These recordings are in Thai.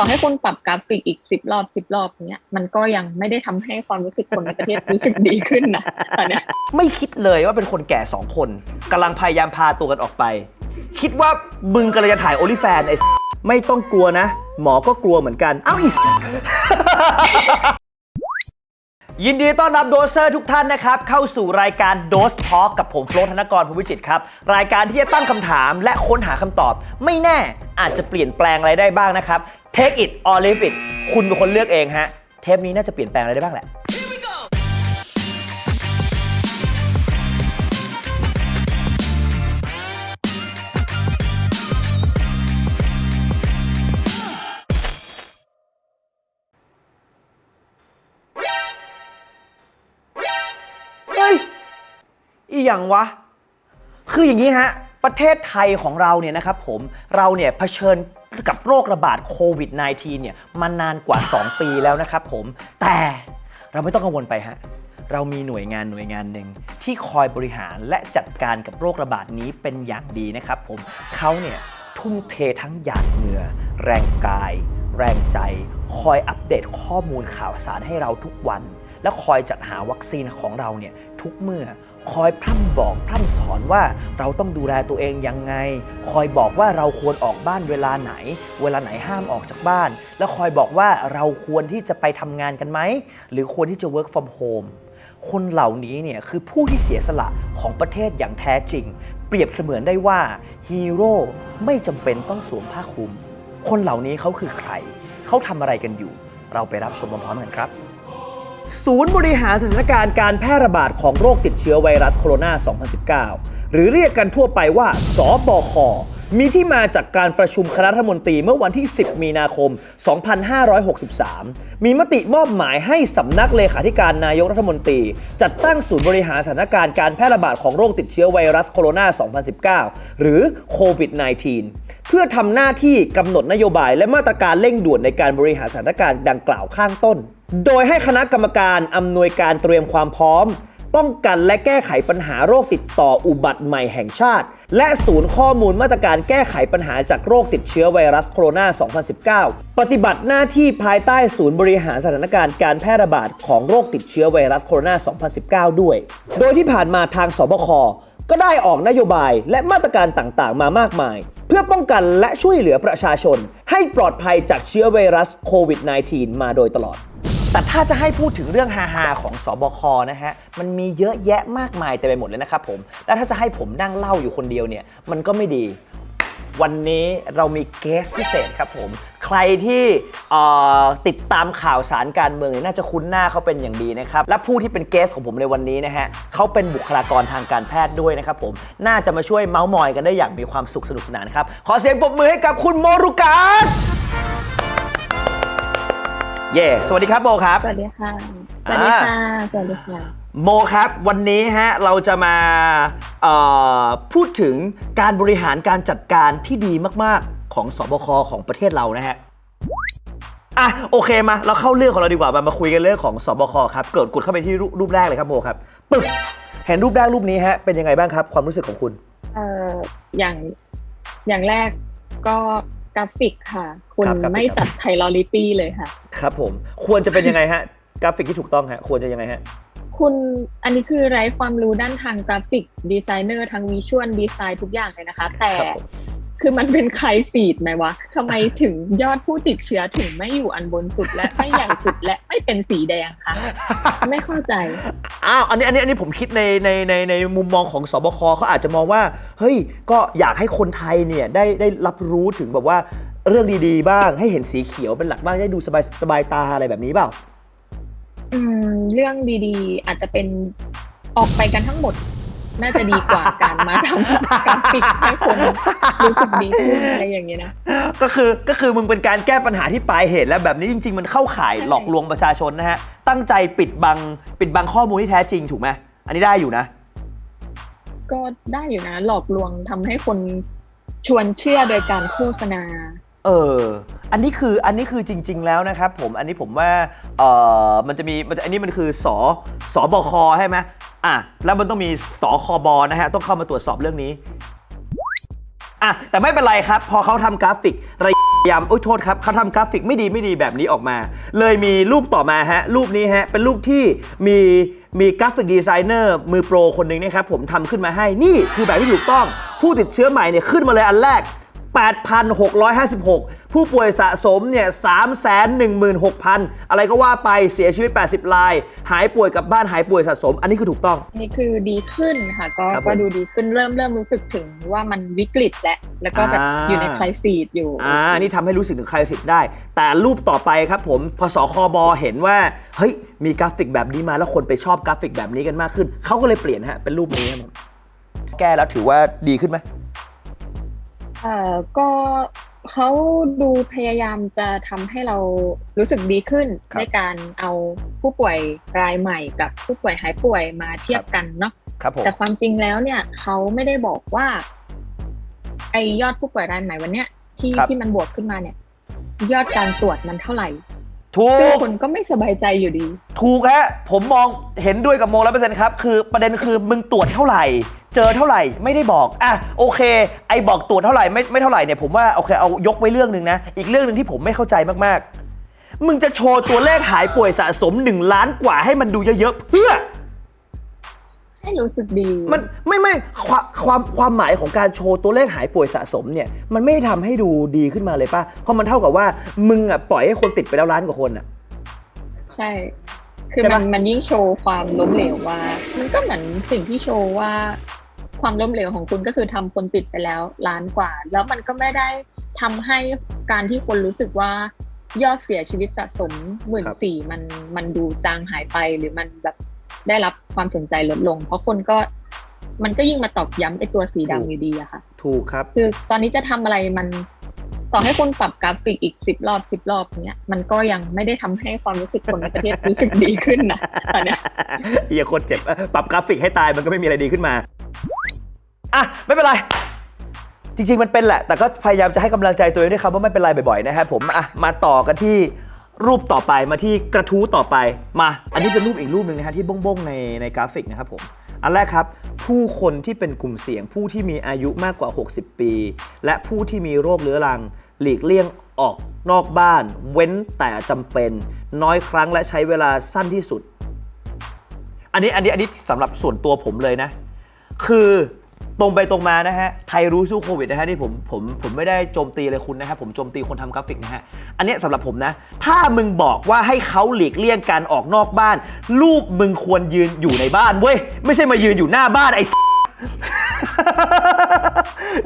ต่อให้คุณปรับกราฟิกอีกสิบรอบสิบรอบเนี้ยมันก็ยังไม่ได้ทำให้ความรู้สึกคนในประเทศรู้สึกดีขึ้นนะตอนเนี้ยไม่คิดเลยว่าเป็นคนแก่สองคนกำลังพยายามพาตัวกันออกไป คิดว่ามึงกำลังจะถ่ายโอลิแฟนไอ้ไม่ต้องกลัวนะ หมอก็กลัวเหมือนกัน เอ้าอี ยินดีต้อนรับโดสเซอร์ทุกท่านนะครับ เข้าสู่รายการโดสทอล์กับผมโฟลธนกรภูวิจิตครับ รายการที่จะตั้งคำถามและค้นหาคำตอบ ไม่แน่อาจจะเปลี่ยนแปลงอะไรได้บ้างนะครับ Take it or leave it คุณเป็นคนเลือกเองฮะ เทปนี้น่าจะเปลี่ยนแปลงอะไรได้บ้างแหละ อีหยังวะ คืออย่างนี้ฮะ ประเทศไทยของเราเนี่ยนะครับผม เราเนี่ยเผชิญกับโรคระบาดโควิด -19 เนี่ยมานานกว่า 2 ปีแล้วนะครับผม แต่เราไม่ต้องกังวลไปฮะ เรามีหน่วยงานหน่วยงานหนึ่งที่คอยบริหารและจัดการกับโรคระบาดนี้เป็นอย่างดีนะครับผม เขาเนี่ยทุ่มเททั้งหยาดเหงื่อ แรงกาย แรงใจ คอยอัปเดตข้อมูลข่าวสารให้เราทุกวัน และคอยจัดหาวัคซีนของเราเนี่ยทุกเมื่อ คอยพร่ำบอกพร่ำสอนว่าเราต้องดูแลตัวเองยังไง คอยบอกว่าเราควรออกบ้านเวลาไหน เวลาไหนห้ามออกจากบ้าน และคอยบอกว่าเราควรที่จะไปทำงานกันไหม หรือควรที่จะ work from home คนเหล่านี้เนี่ยคือผู้ที่เสียสละของประเทศอย่างแท้จริง เปรียบเสมือนได้ว่าฮีโร่ไม่จำเป็นต้องสวมผ้าคลุม คนเหล่านี้เขาคือใคร เขาทำอะไรกันอยู่ เราไปรับชมพร้อมๆกันครับ ศูนย์บริหารสถานการณ์การแพร่ระบาดของโรคติดเชื้อไวรัสโคโรนา 2019 หรือเรียกกันทั่วไปว่า สบค มีที่มาจากการประชุมคณะรัฐมนตรีเมื่อวันที่ 10 มีนาคม 2563 มีมติมอบหมายให้สำนักเลขาธิการนายกรัฐมนตรี จัดตั้งศูนย์บริหารสถานการณ์การแพร่ระบาดของโรคติดเชื้อไวรัสโคโรนา 2019 หรือโควิด -19 เพื่อทำหน้าที่กำหนดนโยบายและมาตรการเร่งด่วนในการบริหารสถานการณ์ดังกล่าวข้างต้น โดยให้คณะกรรมการอำนวยการเตรียมความพร้อม ป้องกันและแก้ไขปัญหาโรคติดต่ออุบัติใหม่แห่งชาติ และศูนย์ข้อมูลมาตรการแก้ไขปัญหาจากโรคติดเชื้อไวรัสโคโรนา 2019 ปฏิบัติหน้าที่ภายใต้ศูนย์บริหารสถานการณ์การแพร่ระบาดของโรคติดเชื้อไวรัสโคโรนา 2019 ด้วย โดยที่ผ่านมาทางสบค ก็ได้ออกนโยบายและมาตรการต่างๆ มามากมาย เพื่อป้องกันและช่วยเหลือประชาชน ให้ปลอดภัยจากเชื้อไวรัสโควิด -19 มาโดยตลอด แต่ถ้าจะให้พูดถึงเรื่องฮาๆของสบคนะฮะ มันมีเยอะแยะมากมายเต็มไปหมดเลยนะครับผม และถ้าจะให้ผมนั่งเล่าอยู่คนเดียวเนี่ย มันก็ไม่ดี วันนี้เรามีเกสพิเศษครับผม ใครที่เอ่อติดตามข่าวสารการเมืองเนี่ยน่าจะคุ้นหน้าเขาเป็นอย่างดีนะครับ และผู้ที่เป็นเกสของผมในวันนี้นะฮะเขาเป็นบุคลากรทางการแพทย์ด้วยนะครับผม น่าจะมาช่วยเมาส์มอยกันได้อย่างมีความสุขสนุกสนานครับ ขอเสียงปรบมือให้กับคุณโมรุกัสเย่สวัสดีครับโมครับ สวัสดีค่ะ สวัสดีค่ะ สวัสดีค่ะ โมครับวันนี้ฮะเราจะมาเอ่อพูดถึงการบริหารการจัดการที่ดีมาก ๆ ของสบคของประเทศเรานะฮะอะโอเคมาเราเข้าเรื่องของเราดีกว่ามามาคุยกันเรื่องของสบคครับเกิดกดเข้าไปที่รูรูปแรกเลยครับโมครับปึ๊บเห็นรูปแรกรูปนี้ฮะเป็นยังไงบ้างครับ ความรู้สึกของคุณเอ่ออย่างอย่างแรกก็กราฟิกค่ะ คุณครับกราฟิกไม่จัดไพลอริตี้เลยค่ะ ครับผมควรจะเป็นยังไงฮะกราฟิกที่ถูกต้องฮะควรจะยังไงฮะ คุณอันนี้คือไร้ความรู้ด้านทางกราฟิกดีไซเนอร์ทั้งวิชวลดีไซน์ทุกอย่างเลยนะคะ แต่ครับผมคือมันเป็นใครฟีดไหมวะทำไมถึงยอดผู้ติดเชื้อถึงไม่อยู่อันบนสุดและไม่ใหญ่สุดและไม่เป็นสีแดงคะไม่เข้าใจอ้าวอันนี้อันนี้อันนี้ผมคิดในในในในมุมมองของสบคเขาอาจจะมองว่า เฮ้ย ก็อยากให้คนไทยเนี่ยได้ได้รับรู้ถึงแบบว่าเรื่องดีๆ บ้างให้เห็นสีเขียวเป็นหลักบ้างได้ดูสบายสบายตาอะไรแบบนี้เปล่า อืม เรื่องดีๆ อาจจะเป็นออกไปกันทั้งหมด น่าจะดีกว่าการมาทำกราฟิกให้คนรู้สึกดีขึ้นอะไรอย่างเงี้ยนะ ก็คือก็คือมึงเป็นการแก้ปัญหาที่ปลายเหตุ แล้วแบบนี้จริง ๆ มันเข้าข่ายใช่หลอกลวงประชาชนนะฮะ ตั้งใจปิดบังปิดบังข้อมูลที่แท้จริงถูกไหมอันนี้ได้อยู่นะ ก็ได้อยู่นะ หลอกลวงทำให้คนชวนเชื่อโดยการโฆษณา เออ อันนี้คืออันนี้คือจริง ๆ แล้วนะครับผม อันนี้ผมว่า เออมันจะมีมันจะอันนี้มันคือสสบคใช่ไหมอะ แล้วมันต้องมีสคบนะฮะ ต้องเข้ามาตรวจสอบเรื่องนี้ อะ แต่ไม่เป็นไรครับ พอเขาทำกราฟิกระยามโอ้ยโทษครับเขาทำกราฟิกไม่ดีไม่ดีแบบนี้ออกมา เลยมีรูปต่อมาฮะ รูปนี้ฮะ เป็นรูปที่มีมีกราฟิกดีไซเนอร์มือโปรคนหนึ่งนะครับผมทำขึ้นมาให้ นี่คือแบบที่ถูกต้อง ผู้ติดเชื้อใหม่เนี่ยขึ้นมาเลยอันแรก 8,656 ผู้ป่วยสะสมเนี่ย316,000 อะไรก็ว่าไปเสียชีวิต 80ราย หายป่วยกลับบ้านหายป่วยสะสม อันนี้คือถูกต้อง นี่คือดีขึ้นค่ะ ก็ครับผมก็ดูดีขึ้นเริ่มเริ่มรู้สึกถึงว่ามันวิกฤตแล้วแล้วก็แบบอ่า อยู่ในคลายซีดอยู่ อ่า นี่ทำให้รู้สึกถึงใครสิทธิ์ได้ แต่รูปต่อไปครับผม พอสคบเห็นว่า เฮ้ย มีกราฟิกแบบนี้มาแล้วคนไปชอบกราฟิกแบบนี้กันมากขึ้น เขาก็เลยเปลี่ยนฮะ เป็นรูปนี้ครับผมแก้แล้วถือว่าดีขึ้นไหม เอ่อก็เขาดูพยายามจะทำให้เรารู้สึกดีขึ้นในการเอาผู้ป่วยรายใหม่กับผู้ป่วยหายป่วยมาเทียบกันเนาะ ครับผม แต่ความจริงแล้วเนี่ยเขาไม่ได้บอกว่า ไอยอดผู้ป่วยรายใหม่วันเนี้ยที่ที่มันบวกขึ้นมาเนี่ย ยอดการตรวจมันเท่าไหร่ ถูซึ่งกคนก็ไม่สบายใจอยู่ดี ถูกฮะผมมองเห็นด้วยกับโมร้อยเปอร์เซ็นต์ครับ คือประเด็นคือมึงตรวจเท่าไหร่ เจอเท่าไหร่ไม่ได้บอกอะโอเค ไอบอกตรวจเท่าไหร่ไม่ไม่เท่าไหร่เนี่ยผมว่าโอเคเอายกไว้เรื่องหนึ่งนะ อีกเรื่องหนึ่งที่ผมไม่เข้าใจมากๆ มึงจะโชว์ตัวเลขหายป่วยสะสม 1 ล้านกว่าให้มันดูเยอะๆเพื่อ ให้รู้สึกดี มันไม่ไม่ความความความหมายของการโชว์ตัวเลขหายป่วยสะสมเนี่ย มันไม่ได้ทำให้ดูดีขึ้นมาเลยป่ะ เพราะมันเท่ากับว่ามึงอะปล่อยให้คนติดไปแล้วล้านกว่าคนอะ ใช่ คือใช่มัปะนมันยิ่งโชว์ความล้มเหลวว่า มันก็เหมือนสิ่งที่โชว์ว่า ความล้มเหลวของคุณก็คือทำคนติดไปแล้วล้านกว่า แล้วมันก็ไม่ได้ทำให้การที่คนรู้สึกว่ายอดเสียชีวิตสะสมหมื่นสี่มันมันดูจางหายไปหรือมันแบบ ได้รับความสนใจลดลง เพราะคนก็มันก็ยิ่งมาตอกย้ำไอ้ตัวสีดำอยู่ดีอะค่ะ ถูกครับ คือตอนนี้จะทำอะไรมันต่อให้คนปรับกราฟิกอีกสิบรอบสิบรอบเนี้ยมันก็ยังไม่ได้ทำให้ความรู้สึกคนในประเทศรู้สึกดีขึ้นนะตอนเนี้ยเฮียโคตรเจ็บ ปรับกราฟิกให้ตายมันก็ไม่มีอะไรดีขึ้นมา อะ ไม่เป็นไร จริง ๆ มันเป็นแหละ แต่ก็พยายามจะให้กำลังใจตัวเองด้วยครับว่าไม่เป็นไรบ่อยๆนะครับผมอะมาต่อกันที่ รูปต่อไปมาที่กระทู้ต่อไปมา อันนี้เป็นรูปอีกรูปหนึ่งนะฮะที่บ้งๆในในกราฟิกนะครับผมอันแรกครับ ผู้คนที่เป็นกลุ่มเสี่ยง ผู้ที่มีอายุมากกว่า 60 ปี และผู้ที่มีโรคเรื้อรัง หลีกเลี่ยงออกนอกบ้าน เว้นแต่จำเป็น น้อยครั้งและใช้เวลาสั้นที่สุด อันนี้อันนี้อันนี้สำหรับส่วนตัวผมเลยนะ คือ ตรงไปตรงมานะฮะ ไทยรู้สู้โควิดนะฮะนี่ผมผมผมไม่ได้โจมตีเลยคุณนะครับผมโจมตีคนทำกราฟิกนะฮะ อันเนี้ยสำหรับผมนะ ถ้ามึงบอกว่าให้เขาหลีกเลี่ยงการออกนอกบ้าน ลูกมึงควรยืนอยู่ในบ้านเว้ย ไม่ใช่มายืนอยู่หน้าบ้านไอ้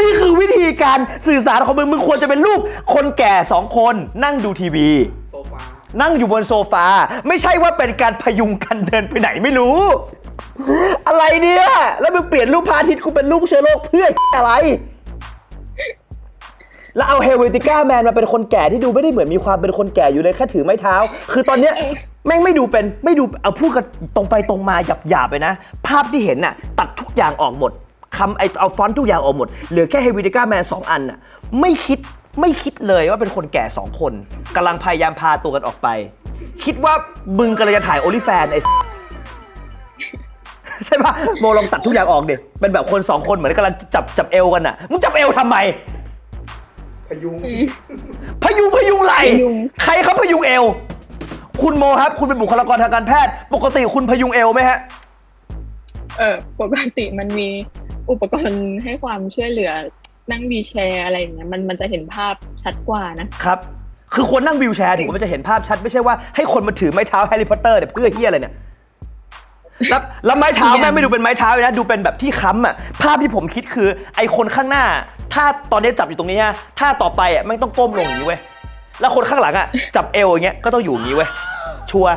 นี่คือวิธีการสื่อสารของมึง มึงควรจะเป็นลูก คนแก่สองคนนั่งดูทีวี โซฟา นั่งอยู่บนโซฟา ไม่ใช่ว่าเป็นการพยุงกันเดินไปไหนไม่รู้ อะไรเนี่ย แล้วมึงเปลี่ยนรูปพระอาทิตย์กูเป็นรูปเชื้อโรคเพื่ออะไร แล้วเอาเฮลเวติก้าแมนมาเป็นคนแก่ที่ดูไม่ได้เหมือนมีความเป็นคนแก่อยู่เลยแค่ถือไม้เท้า คือตอนเนี้ยแม่งไม่ดูเป็นไม่ดูเอาพูดกันตรงไปตรงมาหยาบหยาบๆไปนะ ภาพที่เห็นน่ะ ตัดทุกอย่างออกหมดคำไอเอาฟอนต์ทุกอย่างออกหมดเหลือแค่เฮลเวติก้าแมนสองอันน่ะไม่คิดไม่คิดเลยว่าเป็นคนแก่สองคนกำลังพยายามพาตัวกันออกไป คิดว่ามึงกำลังจะถ่ายโอลิแฟนไอ ใช่ปะโมลองตัดทุกอย่างออกดิเป็นแบบคนสองคนเหมือนกำลังจับจับเอวกันน่ะมึงจับเอวทำไม พยุงพยุงพยุงไหลพยุง ใครเขาพยุงเอว คุณโมครับ คุณเป็นบุคลากรทางการแพทย์ ปกติคุณพยุงเอวไหมฮะ เออปกติมันมีอุปกรณ์ให้ความช่วยเหลือนั่งวีลแชร์อะไรอย่างเงี้ยมันมันจะเห็นภาพชัดกว่านะครับ คือคนนั่งวิวแชร์ถึงมันจะเห็นภาพชัดไม่ใช่ว่าให้คนมาถือไม้เท้าแฮร์รี่พอตเตอร์เนี่ยเพื่อเฮียอะไรเนี่ย แล้วแล้วไม้เท้าแม่งไม่ดูเป็นไม้เท้าเลยนะดูเป็นแบบที่ค้ำอะภาพที่ผมคิดคือไอคนข้างหน้า ถ้าตอนนี้จับอยู่ตรงนี้ฮะถ้าต่อไปอะแม่งต้องก้มลงอย่างนี้เว้ยแล้วคนข้างหลังอะจับเอวอย่างเงี้ยก็ต้องอยู่อย่างนี้เว้ยชัวร์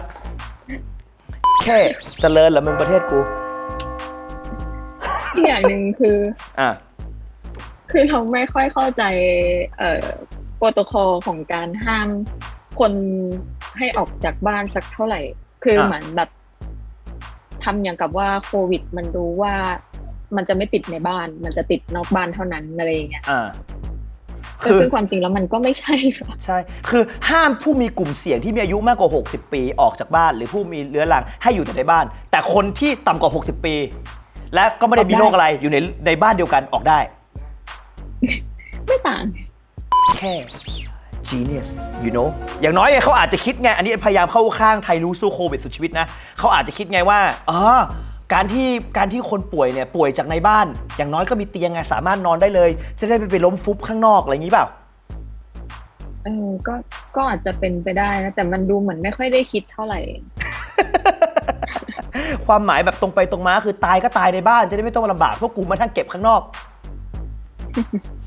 แค่เจริญเหรอมึงประเทศกูอีกอย่างหนึ่งคือ อะคือเราไม่ค่อยเข้าใจเอ่อโปรโตคอลของการห้ามคนให้ออกจากบ้านสักเท่าไหร่ คือเหมือนแบบ ทำอย่างกับว่าโควิด มันรู้ว่ามันจะไม่ติดในบ้าน มันจะติดนอกบ้านเท่านั้นอะไรอย่างเงี้ยอ่าแต่ซึ่งความจริงแล้วมันก็ไม่ใช่ค่ะใช่ คือห้ามผู้มีกลุ่มเสี่ยงที่มีอายุมากกว่า 60 ปีออกจากบ้าน หรือผู้มีเรื้อรังให้อยู่แต่ในบ้าน แต่คนที่ต่ำกว่า 60 ปี และก็ไม่ได้มีออกได้โรคอะไรอยู่ในในบ้านเดียวกันออกได้ ไม่ต่างแค่ genius you know อย่างน้อยเนี่ยเขาอาจจะคิดไง อันนี้พยายามเข้าข้างไทยรู้สู้โควิดสุดชีวิตนะ เขาอาจจะคิดไงว่าอ๋อการที่การที่คนป่วยเนี่ยป่วยจากในบ้าน อย่างน้อยก็มีเตียงไงสามารถนอนได้เลย จะได้ไม่ไปล้มฟุบข้างนอกอะไรอย่างนี้เปล่าเออก็ก็อาจจะเป็นไปได้นะ แต่มันดูเหมือนไม่ค่อยได้คิดเท่าไหร่ ความหมายแบบตรงไปตรงมาคือตายก็ตายในบ้านจะได้ไม่ต้องลำบากพวกกูมาทั้งเก็บข้างนอกโ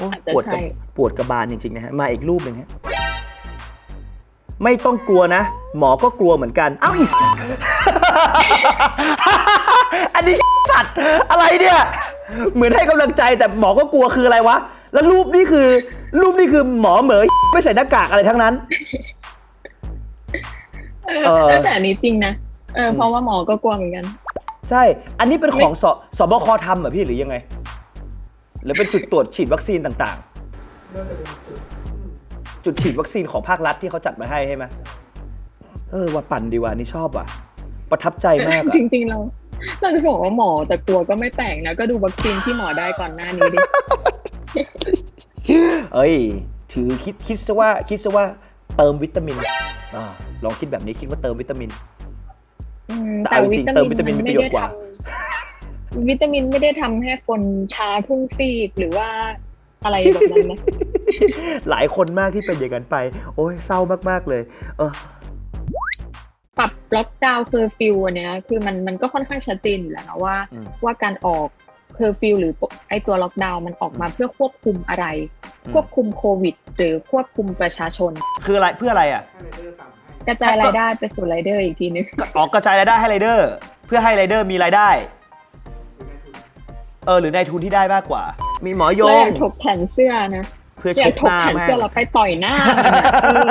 อ้อาจจะปวดกระใช่ ปวดกระบาลจริงๆนะฮะ มาอีกรูปหนึ่งฮะ ไม่ต้องกลัวนะ หมอก็กลัวเหมือนกัน เอ้าอีส อันนี้ สัตว์อะไรเนี่ย เหมือนให้กำลังใจแต่หมอก็กลัวคืออะไรวะ แล้วรูปนี่คือ รูปนี่คือหมอเหมยไม่ใส่หน้ากากอะไรทั้งนั้น เอเอออ แต่อันนี้จริงนะเออเพราะว่าหมอก็กลัวเหมือนกัน ใช่ อันนี้เป็นของสสบคทำเหรอพี่หรือยังไง หรือเป็นจุดตรวจฉีดวัคซีนต่างน่าจะเป็นจุดๆ จุดฉีดวัคซีนของภาครัฐที่เขาจัดมาให้ใช่ไหมเออว่าปั่นดีว่ะนี่ชอบว่ะ ประทับใจมากอะ จริงๆเราเราจะบอกว่าหมอแต่กลัวก็ไม่แปลกนะก็ดูวัคซีนที่หมอได้ก่อนหน้านี้ดิ เอ้ย ถือคิดคิดซะว่าคิดซะว่าเติมวิตามินอ่าลองคิดแบบนี้คิดว่าเติมวิตามิน อืมแต่แต่เอาจริวิงตาเติมมินวิตามินมันมีไม่ประโยชน์ได้กว่าทำ วิตามินไม่ได้ทำให้คนชาครึ่งซีกหรือว่าอะไรแบบนั้นนะหลายคนมากที่เป็นอย่างนั้นไป โอ้ยเศร้ามาก ๆ เลย เออปรับล็อกดาวน์เคอร์ฟิวอันเนี้ยคือมันมันก็ค่อนข้างชัดเจนอยู่แล้วนะว่าอืมว่าการออกเคอร์ฟิวหรือไอตัวล็อกดาวน์มันออกมาเพื่อควบคุมอะไรอืมควบคุมโควิด หรือควบคุมประชาชน คืออะไรเพื่ออะไรอะให้ไรเดอร์สั่งให้กระจายรายได้ไปสู่รายเดอร์อีกทีนึงออกกระจายรายได้ให้ไรเดอร์ เพื่อให้ไรเดอร์มีรายได้หรือในทุน เออหรือนายทุนที่ได้มากกว่า มีหมอโยแล้วอง ยากถกแขนเสื้อนะเพื่ออยาเช็กดถหกน้าแขนแม่เสื้อเราไปต่อยหน้ามันอะเออ